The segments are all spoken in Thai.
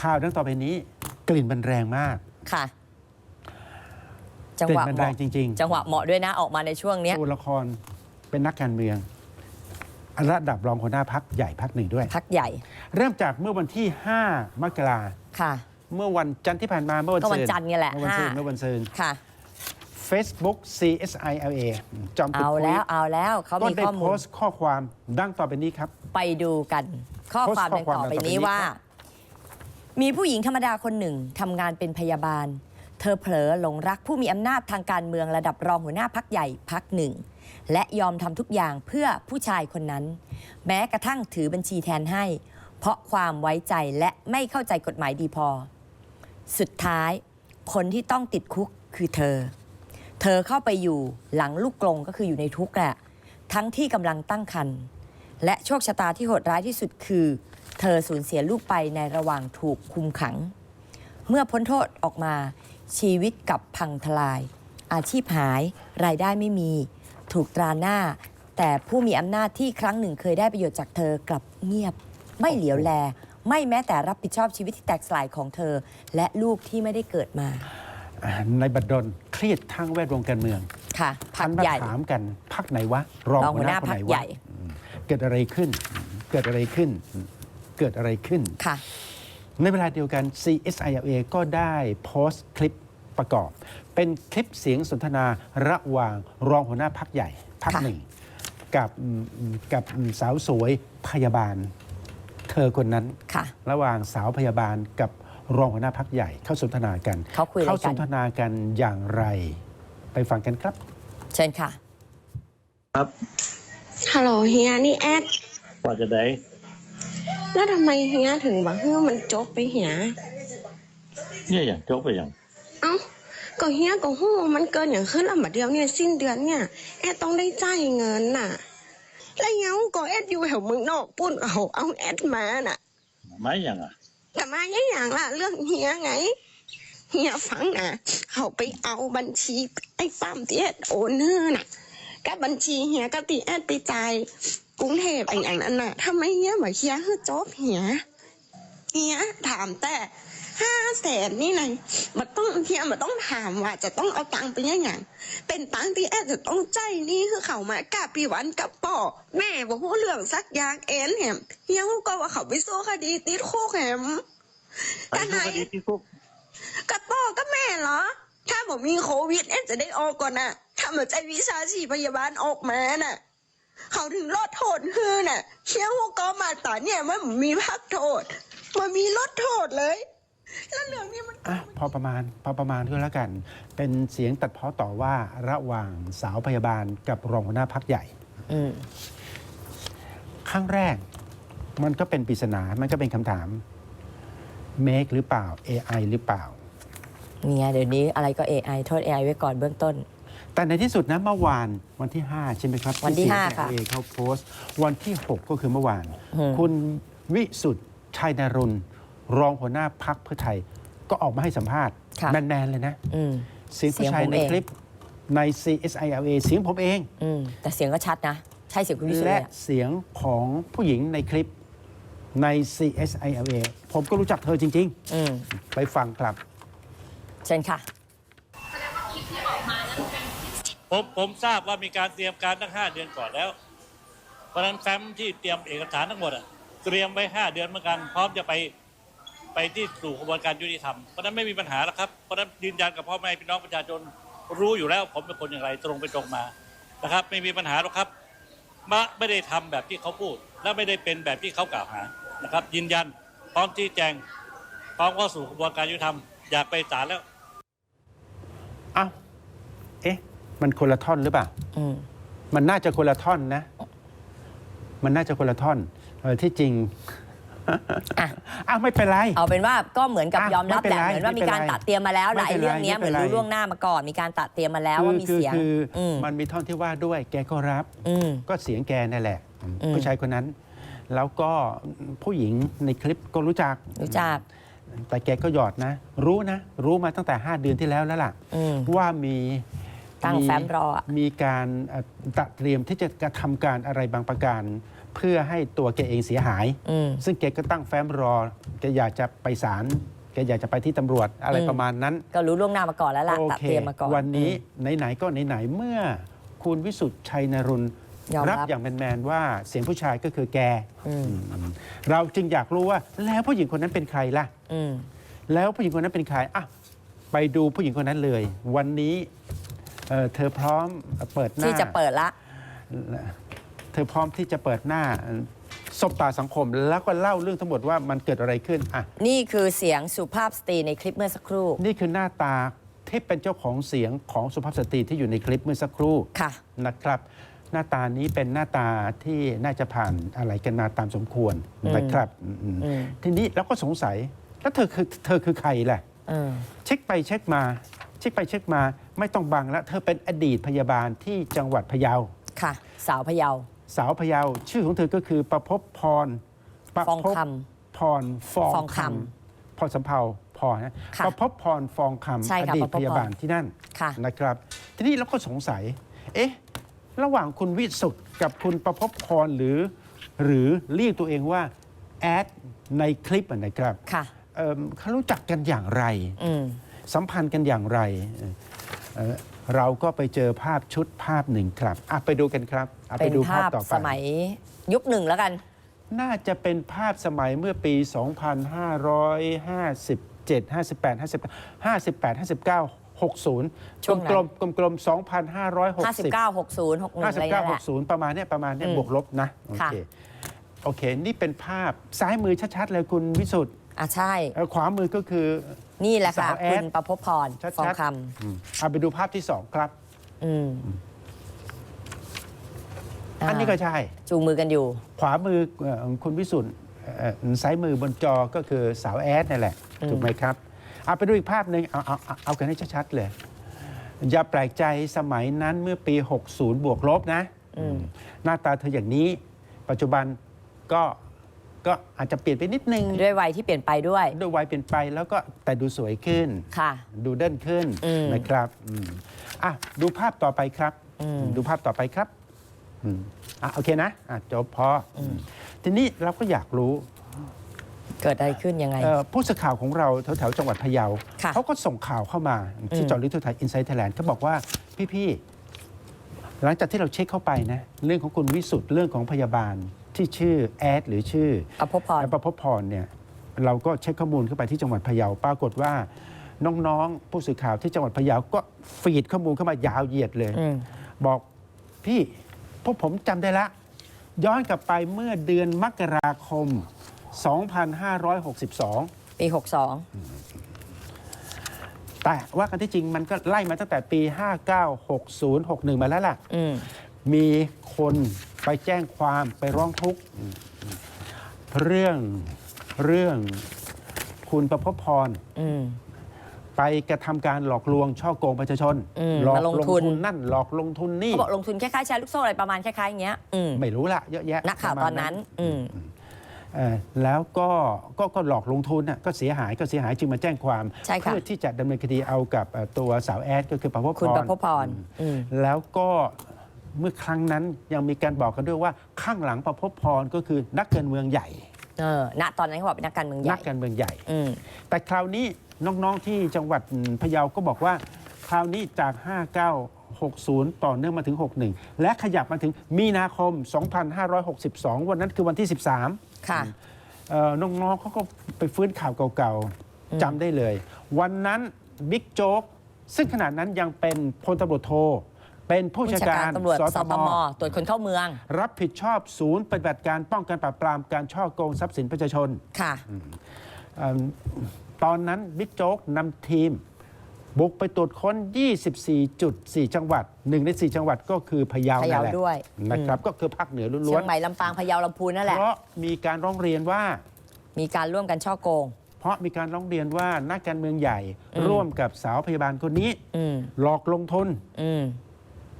ข่าวดังต่อไปนี้ กลิ่นมันแรงมากค่ะ จังกลิ่หนวะมันเหแรมาะงจริงจังหวะเหมาะด้วยนะออกมาในช่วงๆเนี้ยตัวละครเป็นนักการเมือง ระดับรองหัวหน้าพักใหญ่พักหนึ่งด้วย พักใหญ่เริ่มจากเมื่อวันที่ 5 มกราค่ะ เมื่อวันจันทร์ที่ผ่านมาเมื่อวันก็วันศุกร์จันทร์ไงแหละเมื่อวันศุกร์ห้า เมื่อวันศุกร์ ค่ะ Facebook CSILA จอมพลเอาแล้วเอาแล้วเขาก็มีได้ข้อโพมูลสต์ข้อความดังต่อไปนี้ครับ ไปดูกัน ข้อโพสต์ความข้อดังความต่อไปดังต่อไปนี้นี้ว่า ครับ มีผู้หญิงธรรมดาคนหนึ่งทำงานเป็นพยาบาล เธอเผลอหลงรักผู้มีอำนาจทางการเมืองระดับรองหัวหน้าพักใหญ่พักหนึ่ง และยอมทำทุกอย่างเพื่อผู้ชายคนนั้น แม้กระทั่งถือบัญชีแทนให้ เพราะความไว้ใจและไม่เข้าใจกฎหมายดีพอ สุดท้าย คนที่ต้องติดคุกคือเธอ เธอเข้าไปอยู่หลังลูกกลงก็คืออยู่ในทุกแหละ ทั้งที่กำลังตั้งครรภ์และโชคชะตาที่โหดร้ายที่สุดคือ เธอสูญเสียลูกไปในระหว่างถูกคุมขัง เมื่อพ้นโทษออกมา ชีวิตกลับพังทลาย อาชีพหาย รายได้ไม่มี ถูกตราหน้า แต่ผู้มีอำนาจที่ครั้งหนึ่งเคยได้ประโยชน์จากเธอกลับเงียบ ไม่เหลียวแล ไม่แม้แต่รับผิดชอบชีวิตที่แตกสลายของเธอ และลูกที่ไม่ได้เกิดมาอ่าในบัดดลเครียดทั้งแวดวงการเมืองค่ะพัหักนมาใหญ่ถามกันพักไหนวะรองรองหัหัววหหน้าน้าคนพัไหกนใหวะญ่ เกิดอะไรขึ้น เกิดอะไรขึ้น เกิดอะไรขึ้น ค่ะ ในเวลาเดียวกัน CSILA ก็ได้โพสต์คลิปประกอบ เป็นคลิปเสียงสนทนาระหว่างรองหัวหน้าพักใหญ่พักค่ะ หนึ่ง กับอืมกับสาวสวยพยาบาล เธอคนนั้น ค่ะ ระหว่างสาวพยาบาลกับรองหัวหน้าพักใหญ่เข้าสนทนากันเขาคุยอะไรกัน สนทนากันอย่างไร ไปฟังกันครับ เชิญค่ะครับฮัลโหลเฮียนี่แอดว่าจะได้ แล้วทำไมเฮียถึงบอกให้มันจบไปเฮียเนี่ยอย่างจบไปอย่างเอ้าก็เฮียก็หู้มันเกินอย่างขึ้นแล้วบัดเดียวเนี่ยสิ้นเดือนเนี่ยแอดต้องได้จ่ายเงินน่ะ แล้วเฮียก็แอดอยู่แถวเมืองนอกปุ้นเอาเอาแอดมาน่ะไม่อย่างอะแต่มาอย่างอย่างละเรื่องเฮียไงเฮียฟังนะเขาไปเอาบัญชีไอ้ปั๊มที่แอดโอนเนอร์น่ะกับบัญชีเฮียก็ตีแอดไปจ่าย กรุงเทพไอ้อย่างนั้นน่ะทำไมเฮียบอกเฮียคือจบเฮียเฮียถามแต่ห้าแสนนี่นะมันต้องเฮียมันต้องถามว่าจะต้องเอาตังค์ไปยังไงเป็นตังค์ที่แอดจะต้องใจายหนี่คือเขามากาปีวันกับป่อแม่บอกว่าเรื่องสักอย่างเอ็นแหมเฮียก็ว่าเขาไปสู้คดีติดคุกแหมไปดูคดีที่คุกกับป่อก็แม่เหรอ ถ้าผมมีโควิดแอดจะได้ออกก่อนน่ะถ้ามันใจวิชาชีพพยาบาลออกมาน่ะ เขาถึงลดโทษคือน่ะ เชี่ยวก็มาตอนเนี่ยมันมีพักโทษ มันมีลดโทษเลย แล้วเรื่องนี้มัน อะพอประมาณพอประมาณก็แล้วกัน เป็นเสียงตัดเพ้อต่อว่าระหว่างสาวพยาบาลกับรองหัวหน้าพักใหญ่ อืมครั้งแรก มันก็เป็นปริศนา มันก็เป็นคำถาม make หรือเปล่า AI หรือเปล่า เนี่ยเดี๋ยวนี้อะไรก็ AI โทษ AI ไว้ก่อนเบื้องต้น แต่ในที่สุดนะเมื่อวานวันที่ 5 ใช่ไหมครับวันที่เสียงห้าจากค่ะ LA เขาโพสต์ วันที่ 6 ก็คือเมื่อวานอืมคุณวิสุทธ์ชัยนรุณรองหัวหน้าพักเพื่อไทย ก็ออกมาให้สัมภาษณ์ค่ะ แมนๆเลยนะ อืม เสียงผู้ชายเสียงผมในเองคลิปใน CSILA เสียงผมเอง อืมแต่เสียงก็ชัดนะ ใช่เสียงคุณวิสุทธิ์และเลยอะเสียงของผู้หญิงในคลิปใน CSILA ผมก็รู้จักเธอจริง อืมๆ ไปฟังครับ เชิญค่ะ ผมผมทราบว่ามีการเตรียมการตั้งห้าเดือนก่อนแล้ว เพราะฉะนั้นแฟ้มที่เตรียมเอกสารทั้งหมดอะเตรียมไว้ห้าเดือนเหมือนกัน พร้อมจะไปไปที่สู่กระบวนการยุติธรรม เพราะนั้นไม่มีปัญหาแล้วครับ เพราะนั้นยืนยันกับพ่อแม่พี่น้องประชาชนรู้อยู่แล้ว ผมเป็นคนอย่างไรตรงไปตรงมานะครับ ไม่มีปัญหาหรอกครับมะไม่ได้ทำแบบที่เขาพูด และไม่ได้เป็นแบบที่เขากล่าวหานะครับ ยืนยันพร้อมที่แจงพร้อมเข้าสู่กระบวนการยุติธรรมอยากไปศาลแล้วอ้าเอ๊ะ มันคนละท่อนหรือเปล่า อืม มันน่าจะคนละท่อนนะ มันน่าจะคนละท่อนเออที่จริงอะ อ้าวไม่เป็นไร เอาเป็นว่าก็เหมือนกับอะยอมรับไม่แหเป็นไรละเหมือนว่ามีการไม่เป็นไรตัดเตรียมมาแล้วแหละไม่ไอ้เป็นไรเรื่องเนี้ยเหไม่มืเป็อนนไรรู้ล่วงหน้ามาก่อน มีการตัดเตรียมมาแล้วว่ามีคือเสียง คืออืม มันมีท่อนที่ว่าด้วย แกก็รับ อืม ก็เสียงแกนั่นแหละ อืม ผู้ชายคนนั้น แล้วก็ผู้หญิงในคลิปก็รู้จัก รู้จัก แต่แกก็หยอดนะ รู้นะ รู้มาตั้งแต่ 5 เดือนที่แล้วแล้วล่ะ อืม ว่ามี ตั้งแฟ้มรออะ มีการเอ่อตัดเตรียมที่จะกระทำการอะไรบางประการเเพื่อให้ตัวแกเองเสียหาย อืม ซึ่งแกก็ตั้งแฟ้มรอแกอยากจะไปศาลแกอยากจะไปที่ตำรวจอะไรอืม ประมาณนั้น ก็รู้ล่วงหน้ามาก่อนแล้วล่ะโอตัดเคเตรียมมาก่อน วันนี้อืมไหน ๆ ก็ไหน ๆ เมื่อคุณวิสุทธ์ชัยนรุณยอมรับ อย่างแมนๆว่าเสียงผู้ชายก็คือแก อืมเราจึงอยากรู้ว่าแล้วผู้หญิงคนนั้นเป็นใครล่ะ อืม แล้วผู้หญิงคนนั้นเป็นใครอะไปดูผู้หญิงคนนั้นเลย วันนี้ เอ่อเธอพร้อมเปิดหน้าที่จะเปิดละ เธอพร้อมที่จะเปิดหน้าสบตาสังคมแล้วก็เล่าเรื่องทั้งหมดว่ามันเกิดอะไรขึ้นอะนี่คือเสียงสุภาพสตรีในคลิปเมื่อสักครู่ นี่คือหน้าตาที่เป็นเจ้าของเสียงของสุภาพสตรีที่อยู่ในคลิปเมื่อสักครู่ค่ะนะครับ หน้าตานี้เป็นหน้าตาที่น่าจะผ่านอะไรกันมาตามสมควรอืมนะครับอืมอืมทีนี้เราก็สงสัยแล้วเธอคือเธอคือใครล่ะเออเช็คไปเช็คมา เช็คไปเช็คมาไม่ต้องบังแล้ว เธอเป็นอดีตพยาบาลที่จังหวัดพะเยา ค่ะ สาวพะเยา สาวพะเยา ชื่อของเธอก็คือประพบพรประฟองพบคพรฟองฟองคคำพรสำเภาพรนะค่ะประพบพรฟองคำใช่อค่ะดีตประพบพรพยาบาลที่นั่นค่ะ นะครับ ทีนี้เราก็สงสัย เอ๊ะ ระหว่างคุณวิสุทธ์กับคุณประพบพรหรือ หรือเรียกตัวเองว่าแอดในคลิปอะนะครับค่ะ เอิ่มเขารู้จักกันอย่างไร อืม สัมพันธ์กันอย่างไรเอ่อเอ่อเราก็ไปเจอภาพชุดภาพหนึ่งครับอะไปดูกันครับอะเป็นดูภาพต่อไปสมัยยุคหนึ่งแล้วกัน น่าจะเป็นภาพสมัยเมื่อปี 2557 58 58 59 60ช่วงนั้นกลมๆกลมๆ2560 59 60 61อะไรนั่นแหละ59 60 ประมาณเนี้ยประมาณเนี้ยอืมบวกลบนะ โอค่ะเค โอเค นี่เป็นภาพซ้ายมือชัด ๆ เลยคุณวิสุทธ์ อะใช่เอ่อขวามือก็คือ นี่แหละค่ะสาวแอดคุณประพบพรชัดๆ ฟองคอืมเอาไปดูภาพที่สองครับำอืมอันนี้ก็ใช่ จูงมือกันอยู่ ขวามือเอ่อของคุณวิสุทธ์เอ่อซ้ายมือบนจอก็คือสาวแอดนั่นแหละอืมถูกไหมครับเอาไปดูอีกภาพหนึ่งเอาเอาเอาเอากันให้ชัดๆเลย อย่าแปลกใจสมัยนั้นเมื่อปี 60 บวกลบนะอืมหน้าตาเธออย่างนี้ ปัจจุบันก็ ก็อาจจะเปลี่ยนไปนิดนึง ด้วยวัยที่เปลี่ยนไปด้วย ด้วยวัยเปลี่ยนไปแล้วก็แต่ดูสวยขึ้น ค่ะ ดูเด่นขึ้นอืม นะครับอืมอะดูภาพต่อไปครับอืมดูภาพต่อไปครับอืมอะโอเคนะอะจบพออทีนี้เราก็อยากรู้ เกิดอะไรขึ้นยังไง เอ่อผู้สื่อข่าวของเราแถวๆจังหวัดพะเยา ค่ะเขาก็ส่งข่าวเข้ามาที่อืมจอริทุไทยอินไซต์ไทยแลนด์เขาบอกว่า พี่ ๆ หลังจากที่เราเช็คเข้าไปนะ เรื่องของคุณวิสุทธ์เรื่องของพยาบาล ที่ชื่อแอดหรือชื่อประพบพร ประพบพรเนี่ยเราก็เช็คข้อมูลเข้าไปที่จังหวัดพะเยาปรากฏว่า น้องๆผู้สื่อข่าวที่จังหวัดพะเยาก็ฟีดข้อมูลเข้ามายาวเหยียดเลย อืม บอกพี่พวกผมจำได้ละ ย้อนกลับไปเมื่อเดือนมกราคม 2562 ปี 62 แต่ว่ากันที่จริงมันก็ไล่มาตั้งแต่ปี 59 60 61 มาแล้วล่ะ อืม มีคน ไปแจ้งความไปร้องทุกข์เรื่องเรื่องคุณประพบพรอืม ไปกระทำการหลอกลวงช่อโกงประชาชน อืมหลอกมาลงทุนนั่นหลอกลงทุนนี่ เขาบอกลงทุนคล้ายๆแชร์ลูกโซ่อะไรประมาณคล้ายๆอย่างเงี้ยอืมไม่รู้ละเยอะแยะนักข่าวประมณตอนนั้น อืม เอ่อแล้วก็ก็ก็หลอกลงทุนน่ะก็เสียหายก็เสียหายจึงมาแจ้งความ ใช่ค่ะ เพื่อที่จะดำเนินคดีเอากับเอ่อตัวสาวแอดก็คือประพบพร คุณประพบพรอืม แล้วก็ เมื่อครั้งนั้นยังมีการบอกกันด้วยว่าข้างหลังประพบพรก็คือนักการเมืองใหญ่เออณตอนนั้นเขาบอกเป็นนักการเมืองใหนัญ่กการเมืองใหญ่ อืมแต่คราวนี้น้องๆที่จังหวัดพะเยาก็บอกว่า คราวนี้จาก 5960 ต่อเนื่องมาถึง 61 และขยับมาถึงมีนาคม 2562 วันนั้นคือวันที่ 13ค่ะ เอ่อน้องๆเขาก็ไปฟื้นข่าวเก่าๆจำได้เลย วันนั้นบิ๊กโจ๊กซึ่งขนาดนั้นยังเป็นพลตำรวจโท เป็นผู้ผู้บัญจัชาดกาการรตำรวจสสตตมมตรวจคนเข้าเมือง รับผิดชอบศูนย์ปฏิบัติการป้องกันปราบปรามการช่อโกงทรัพย์สินประชาชนค่ะเอิ่มตอนนั้นบิ๊กโจ๊กนำทีม บุกไปตรวจค้น 24.4 จังหวัดหนึ่งใน 4 จังหวัดก็คือพะเยาพะเยานั่นแหละด้วยนะครับก็คือภาคเหนือล้เชีวยนงใหม่ลำปางพะเยาลำพูนนั่นแหๆละเพราะมีการร้องเรียนว่า มีการร่วมกันช่อโกงเพราะมีการร้องเรียนว่านักการเมืองใหญ่อืมร่วมกับสาวพยาบาลคนนี้อืมหลอกลงทุนอืม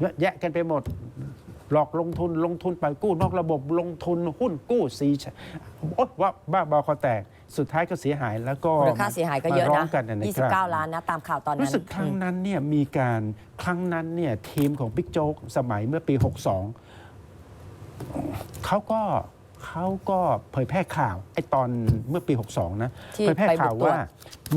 เยอะแยะกันไปหมด หลอกลงทุนลงทุนไปกู้นอกระบบลงทุนหุ้นกู้สีชโอ๊ยว่าบ้าบอคอแตก สุดท้ายก็เสียหายแล้วก็มูลค่าเสียหายก็เยอะมาร้นะงกันนะครับ29 ล้านนะ ตามข่าวตอนนั้น รู้สึกครั้งนั้นเนี่ยมีการครั้งนั้นเนี่ยทีมของบิ๊กโจ๊กสมัยเมื่อปี 62เขาก็เขาก็เผยแพร่ข่าวไอ้ตอนเมื่อปี 62 นะที่เผยแพร่ไปบุกข่าวตรวจว่า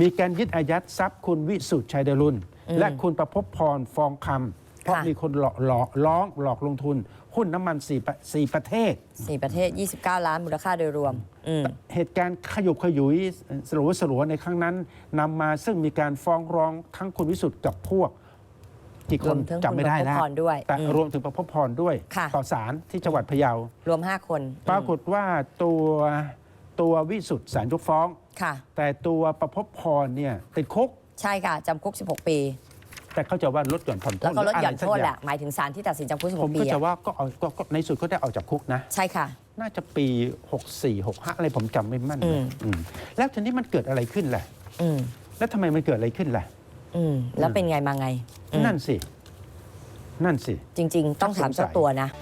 มีการยึดอายัดทรัพย์คุณวิสุทธิ์ชัยเดรุนอืมและคุณประพบพรฟองคำ เพราะค่ะมีคนหลอกหลอกร้องหลอกลงทุน หุ้นน้ำมันสี่ประสี่ประเทศ สี่ประเทศ 29 ล้านมูลค่าโดยรวม อืม เหตุการณ์ขยุกขยุยสลัวสลัวในครั้งนั้นนำมาซึ่งมีการฟ้องร้องทั้งคุณวิสุทธ์กับพวกกี่ครนวมทั้งจำไม่ได้คุณประแล้วพรด้วยแต่อืมรวมถึงประพบพรด้วย ค่ะ ต่อศาลที่จังหวัดพะเยา รวม 5 คนปรากฏว่าตัวตัววิสุทธ์ศาลยกฟ้อง ค่ะ แต่ตัวประพบพรเนี่ยติดคุก ใช่ค่ะจำคุก 16 ปี แต่เขาจะว่าลดหย่อนผ่อนโทษแล้วก็ลดหย่อนรืะไรสัโทษย่างแหละหมายถึงศาลที่ตัดสินจำคุกผม16ปีก็จะอะว่าก็เอาก็ก็ในสุดก็ได้ออกจากคุกนะ ใช่ค่ะ น่าจะปี 64 65 อะไรผมจำไม่มั่นอืนะม อืมแล้วทีนี้มันเกิดอะไรขึ้นล่ะ อืมแล้วทำไมมันเกิดอะไรขึ้นล่ะ อืมแล้วเป็นไงมาไงอืมนั่นสิ นั่นสิ จริง ๆ ต้องถามเจ้าตัวนะส